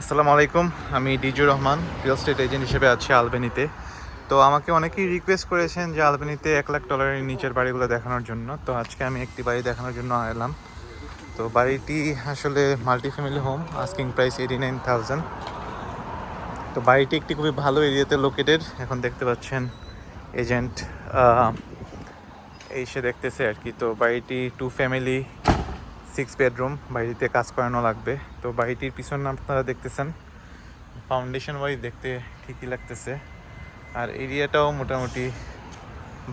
আসসালামু আলাইকুম, আমি ডিজুর রহমান রিয়েল স্টেট এজেন্ট হিসেবে আছি আলবেনিতে। তো আমাকে অনেকেই রিকোয়েস্ট করেছেন যে আলবেনিতে এক লাখ ডলারের নিচের বাড়িগুলো দেখানোর জন্য। তো আজকে আমি একটি বাড়ি দেখানোর জন্য এলাম। তো বাড়িটি আসলে multi family home asking price eighty nine thousand তো বাড়িটি একটি খুবই ভালো এরিয়াতে লোকেটেড এখন দেখতে পাচ্ছেন এজেন্ট এসে দেখতেছে আর কি। তো বাড়িটি টু ফ্যামিলি সিক্স বেডরুম বাড়িতে কাজ করানো লাগবে। তো বাড়িটির পিছনে আপনারা দেখতেছেন ফাউন্ডেশন ওয়াইজ দেখতে ঠিকই লাগতেছে। আর এরিয়াটাও মোটামুটি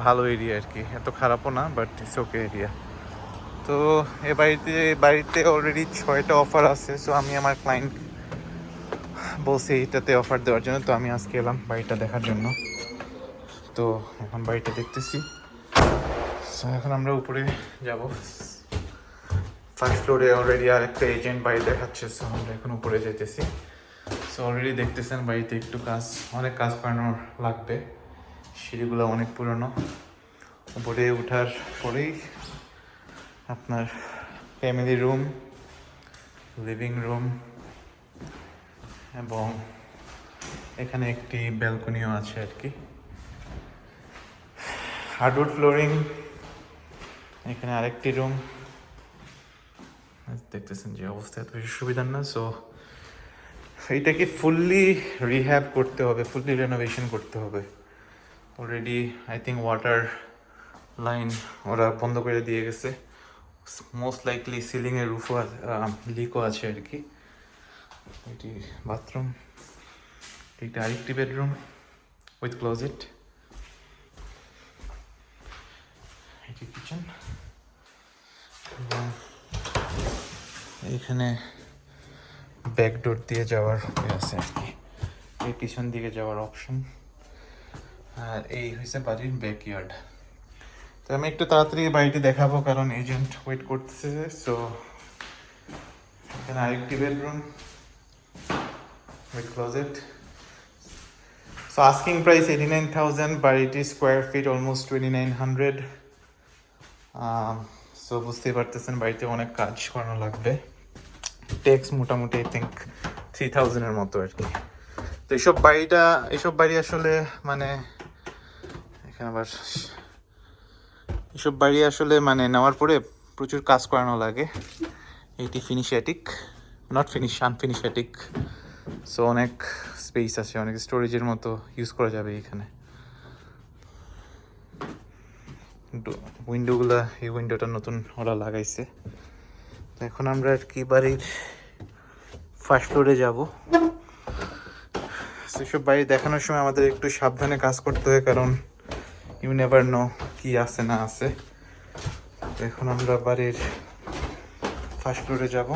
ভালো এরিয়া আর কি। এত খারাপও না বাট ইটস ওকে এরিয়া তো এ বাড়িতে বাড়িতে অলরেডি ছয়টা অফার আছে সো আমি আমার ক্লায়েন্ট বলছি এইটাতে অফার দেওয়ার জন্য, তো আমি আজকে এলাম বাড়িটা দেখার জন্য। তো এখন বাড়িটা দেখতেছি। সো এখন আমরা উপরে যাব। ফার্স্ট ফ্লোরে অলরেডি আর একটা এজেন্ট বাড়ি দেখাচ্ছে সো আমরা এখন উপরে যেতেছি সো অলরেডি দেখতেছেন বাড়িতে একটু কাজ, অনেক কাজ করানোর লাগবে। সিঁড়িগুলো অনেক পুরনো। উপরে ওঠার পরেই আপনার ফ্যামিলি রুম লিভিং রুম এবং এখানে একটি ব্যালকনিও আছে আর কি। হার্ডউড ফ্লোরিং এখানে আরেকটি রুম দেখতেছেন যে অবস্থা এত বেশি সুবিধার না সো এইটাকে ফুললি রিহ্যাব করতে হবে ফুললি রেনোভেশন করতে হবে। Already I think water line ওরা বন্ধ করে দিয়ে গেছে। মোস্ট লাইকলি সিলিংয়ের রুফও লিকও আছে আর কি। এটি বাথরুম এটা আরেকটি বেডরুম উইথ ক্লোজেট এটি কিচেন এবং এখানে ব্যাকডোর দিয়ে যাওয়ার ওয়ে আছে আর কি। এই পিছন দিকে যাওয়ার অপশন আর এই হয়েছে বাড়ির ব্যাকইয়ার্ড তো আমি একটু তাড়াতাড়ি বাড়িটি দেখাবো কারণ এজেন্ট ওয়েট করতেছে সো এখানে আরেকটি bedroom with closet so asking price eighty nine thousand বাড়িটি square feet almost twenty nine hundred so বুঝতেই পারতেছেন বাড়িতে অনেক কাজ করানো লাগবে। ট্যাক্স মোটামুটি আই থিঙ্ক থ্রি থাউজেন্ডের মতো আর কি। তো এইসব বাড়িটা, এইসব বাড়ি আসলে মানে এখানে আবার এইসব বাড়ি আসলে মানে নেওয়ার পরে প্রচুর কাজ করানো লাগে। এইটি finished attic not finish unfinished attic so অনেক স্পেস আছে, অনেক স্টোরেজের মতো ইউজ করা যাবে এখানে। উইন্ডোগুলা এই উইন্ডোটা নতুন ওরা লাগাইছে। এখন আমরা আর কি বাড়ির ফার্স্ট ফ্লোরে যাব। সেসব বাড়ি দেখানোর সময় আমাদের একটু সাবধানে কাজ করতে হয়, কারণ ইউ নেভার নো কি আছে না আছে। এখন আমরা বাড়ির ফার্স্ট ফ্লোরে যাব।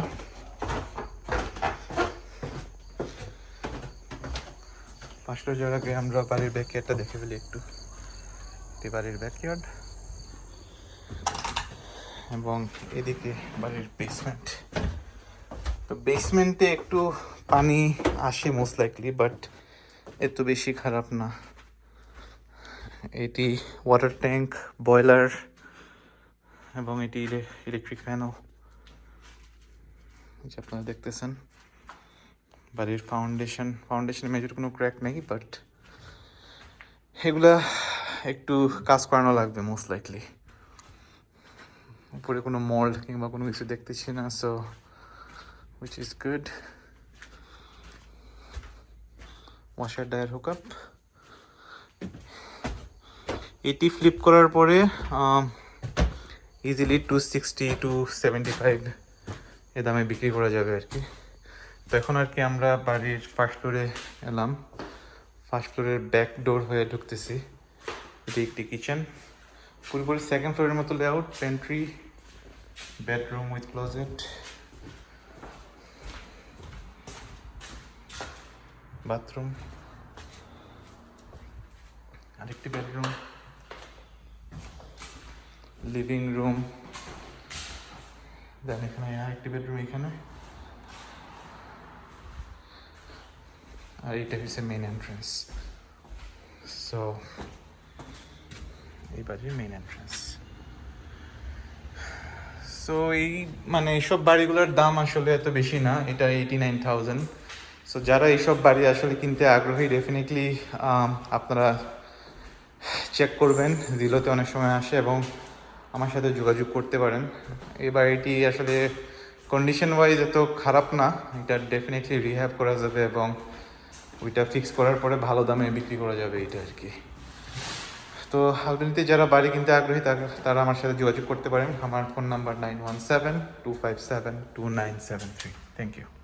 ফার্স্ট ফ্লোর যাওয়ার আগে আমরা বাড়ির ব্যাকয়ার্ডটা দেখে ফেলি একটু। বাড়ির ব্যাকয়ার্ড এবং এদিকে বাড়ির বেসমেন্ট তো বেসমেন্টে একটু পানি আসে মোস্ট লাইকলি বাট এত বেশি খারাপ না। এটি ওয়াটার ট্যাঙ্ক বয়লার এবং এটি ইলেকট্রিক ফ্যানও যে আপনারা দেখতেছেন, বাড়ির ফাউন্ডেশন ফাউন্ডেশনে মেজর কোনো ক্র্যাক নেই বাট এগুলা একটু কাজ করানো লাগবে মোস্ট লাইকলি উপরে কোনো মল কিংবা কোনো কিছু দেখতেছি না so which is good washer dryer hookup এটি ফ্লিপ করার পরে easily two sixty to seventy five এ দামে বিক্রি করা যাবে আর কি। তো এখন আর কি আমরা বাড়ির ফার্স্ট ফ্লোরে এলাম। ফার্স্ট ফ্লোরের ব্যাক ডোর হয়ে ঢুকতেছি। এটি একটি কিচেন পুরোপুরি সেকেন্ড ফ্লোরের মতো layout pantry bedroom with closet bathroom আরেকটি বেডরুম লিভিং রুম দেন এখানে আরেকটি বেডরুম এখানে। আর এইটা হচ্ছে মেন এন্ট্রান্স সো এই বাড়ির মেন এন্ট্রান্স সো এই মানে এইসব বাড়িগুলোর দাম আসলে এত বেশি না, এটা এইটি নাইন থাউজেন্ড সো যারা এইসব বাড়ি আসলে কিনতে আগ্রহী ডেফিনেটলি আপনারা চেক করবেন। দিলোতে অনেক সময় আসে এবং আমার সাথে যোগাযোগ করতে পারেন। এই বাড়িটি আসলে কন্ডিশন ওয়াইজ এত খারাপ না। এটা ডেফিনেটলি রিহ্যাব করা যাবে এবং ওইটা ফিক্স করার পরে ভালো দামে বিক্রি করা যাবে, এটা আর কি। তো আলবেনিতে যারা বাড়ি কিনতে আগ্রহী, তারা আমার সাথে যোগাযোগ করতে পারেন। আমার phone number nine one seven two five seven two nine seven three. Thank you